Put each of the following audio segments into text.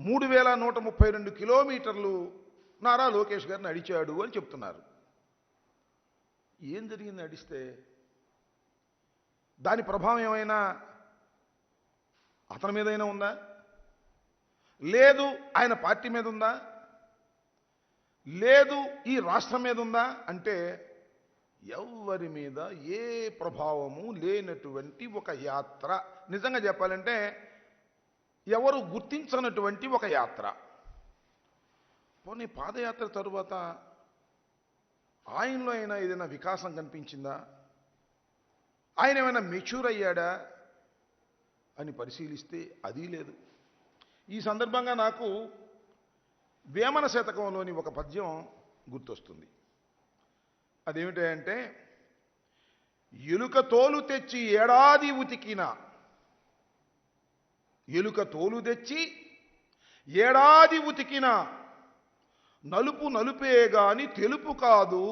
మూడు వేల నూట ముప్పై రెండు కిలోమీటర్లు నారా లోకేష్ గారు నడిచాడు అని చెప్తున్నారు. ఏం జరిగింది నడిస్తే దాని ప్రభావం ఏమైనా అతని మీదైనా ఉందా? లేదు ఆయన పార్టీ మీద ఉందా? లేదు ఈ రాష్ట్రం మీద ఉందా? అంటే ఎవరి మీద ఏ ప్రభావము లేనటువంటి ఒక యాత్ర. నిజంగా చెప్పాలంటే ఎవరు గుర్తించనటువంటి ఒక యాత్ర. పోనీ పాదయాత్ర తరువాత ఆయనలో అయినా ఏదైనా వికాసం కనిపించిందా? ఆయన ఏమైనా మెచ్యూర్ అయ్యాడా? అని పరిశీలిస్తే అది లేదు. ఈ సందర్భంగా నాకు వేమన శతకంలోని ఒక పద్యం గుర్తొస్తుంది. అదేమిటంటే ఎలుక తోలు తెచ్చి ఏడాది ఉతికిన ఎలుక తోలు తెచ్చి ఏడాది ఉతికిన నలుపు నలుపే గాని తెలుపు కాదు.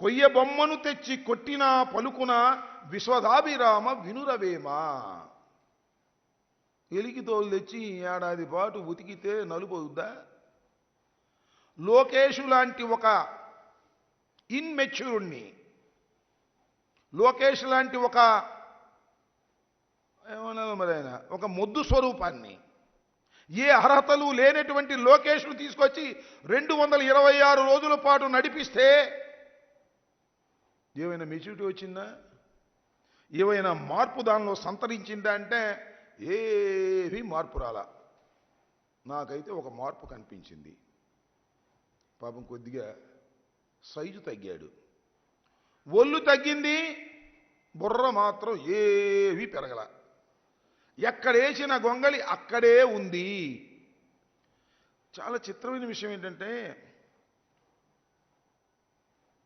కొయ్య బొమ్మను తెచ్చి కొట్టిన పలుకున విశ్వదాభిరామ వినురవేమా? ఎలికి తోలు తెచ్చి ఏడాది పాటు ఉతికితే నలుపు అవుద్దా? లోకేషు లాంటి ఒక ఇన్మెచ్యూర్ని లోకేష్ లాంటి ఒక ఏమన్నారు మరి ఆయన? ఒక మొద్దు స్వరూపాన్ని. ఏ అర్హతలు లేనటువంటి లోకేష్ను తీసుకొచ్చి రెండు వందల ఇరవై ఆరు రోజుల పాటు నడిపిస్తే ఏమైనా మెచ్యూరిటీ వచ్చిందా? ఏమైనా మార్పు దానిలో సంతరించిందా అంటే ఏవి మార్పు రాలా. నాకైతే ఒక మార్పు కనిపించింది. పాపం కొద్దిగా సైజు తగ్గాడు. ఒళ్ళు తగ్గింది బుర్ర మాత్రం ఏవి పెరగల. ఎక్కడేసిన గొంగలి అక్కడే ఉంది. చాలా చిత్రమైన విషయం ఏంటంటే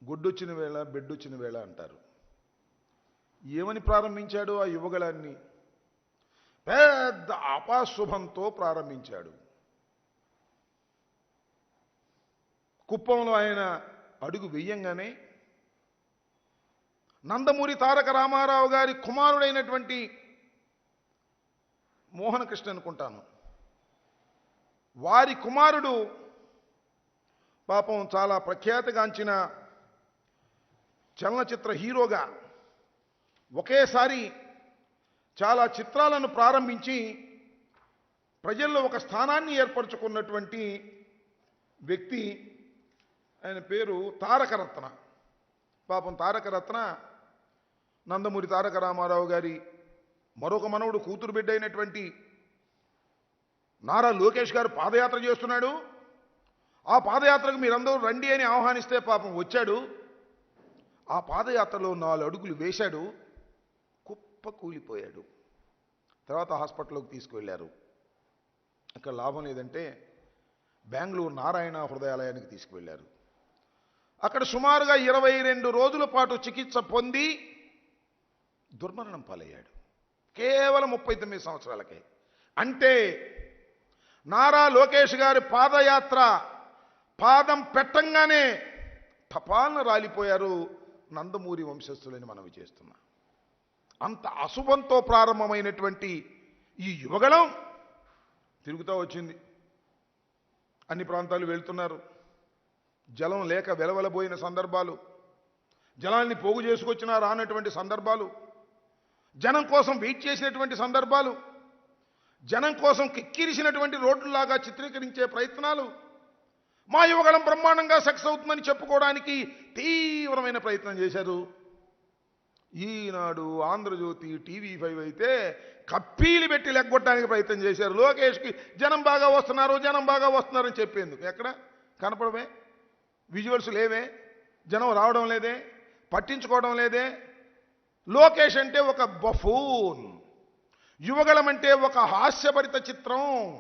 గొడ్డొచ్చిన వేళ బెడ్డొచ్చిన వేళ అంటారు. ఏమని ప్రారంభించాడు ఆ యువగళాన్ని పెద్ద అపాశుభంతో ప్రారంభించాడు. కుప్పంలో ఆయన అడుగు వెయ్యంగానే నందమూరి తారక రామారావు గారి కుమారుడైనటువంటి మోహనకృష్ణ అనుకుంటాను. వారి కుమారుడు పాపం చాలా ప్రఖ్యాతిగాంచిన చలనచిత్ర హీరోగా ఒకేసారి చాలా చిత్రాలను ప్రారంభించి ప్రజల్లో ఒక స్థానాన్ని ఏర్పరచుకున్నటువంటి వ్యక్తి. ఆయన పేరు తారకరత్న. పాపం తారకరత్న నందమూరి తారక రామారావు గారి మరొక మనవుడు కూతురు బిడ్డ అయినటువంటి నారా లోకేష్ గారు పాదయాత్ర చేస్తున్నాడు. ఆ పాదయాత్రకు మీరందరూ రండి అని ఆహ్వానిస్తే పాపం వచ్చాడు. ఆ పాదయాత్రలో నాలుగు అడుగులు వేశాడు. కుప్ప కూలిపోయాడు. తర్వాత హాస్పిటల్లోకి తీసుకువెళ్ళారు. అక్కడ లాభం లేదంటే బెంగళూరు నారాయణ హృదయాలయానికి తీసుకువెళ్ళారు. అక్కడ సుమారుగా ఇరవై రెండు రోజుల పాటు చికిత్స పొంది దుర్మరణం పాలయ్యాడు. కేవలం ముప్పై తొమ్మిది సంవత్సరాలకే. అంటే నారా లోకేష్ గారి పాదయాత్ర పాదం పెట్టంగానే టపాలను రాలిపోయారు నందమూరి వంశస్థులని మనవి చేస్తున్నా. అంత అశుభంతో ప్రారంభమైనటువంటి ఈ యువగళం తిరుగుతూ వచ్చింది. అన్ని ప్రాంతాలు వెళ్తున్నారు. జలం లేక వెలవలబోయిన సందర్భాలు జలాన్ని పోగు చేసుకొచ్చినా రానటువంటి సందర్భాలు జనం కోసం వెయిట్ చేసినటువంటి సందర్భాలు జనం కోసం కిక్కిరిసినటువంటి రోడ్లలాగా చిత్రీకరించే ప్రయత్నాలు మా యువగళం బ్రహ్మాండంగా సక్సెస్ అవుతుందని చెప్పుకోవడానికి తీవ్రమైన ప్రయత్నం చేశారు. ఈనాడు ఆంధ్రజ్యోతి టీవీ ఫైవ్ అయితే కప్పీలు పెట్టి లెగ్గొట్టడానికి ప్రయత్నం చేశారు. లోకేష్కి జనం బాగా వస్తున్నారు జనం బాగా వస్తున్నారని చెప్పేందుకు. ఎక్కడ? కనపడమే. విజువల్స్ లేవే. జనం రావడం లేదే. పట్టించుకోవడం లేదే. లోకేష్ అంటే ఒక బఫూన్. యువగలం అంటే ఒక హాస్యభరిత చిత్రం.